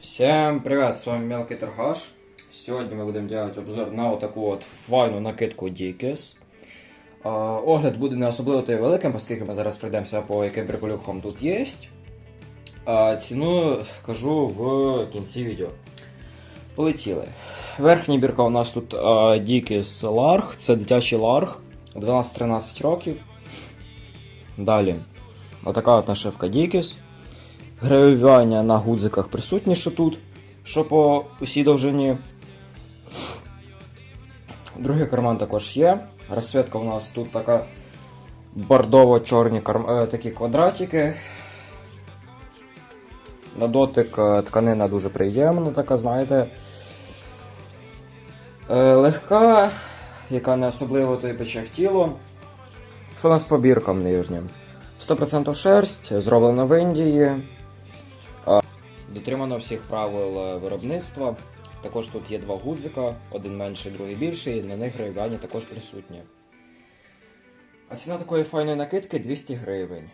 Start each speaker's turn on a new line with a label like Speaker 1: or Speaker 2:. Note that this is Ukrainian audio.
Speaker 1: Всем привет, с вами Мелкий Торгаш. Сегодня мы будем делать обзор на отаку от файну накидку Dickies. Огляд буде не особливо та великим, оскільки ми зараз пройдемося по яким приколюхам тут є. Ціну скажу в кінці відео. Полетіли. Верхня бірка у нас тут Dickies Larg, це дитячий Larg 12-13 років. Далі. Отака от нашивка Dickies. Гравювання на гудзиках присутні ще тут, що по усій довжині. Другий карман також є. Розсвітка у нас тут така бордово-чорні карм... е, такі квадратики. На дотик е, тканина дуже приємна, така, знаєте. Е, легка, яка не особливо то пече в тіло. Що у нас по біркам нижнім? 100% шерсть, зроблено в Індії. Дотримано всіх правил е, виробництва. Також тут є два гудзика, один менший, другий більший, і на них гравіані також присутні. А ціна такої файної накидки 200 гривень.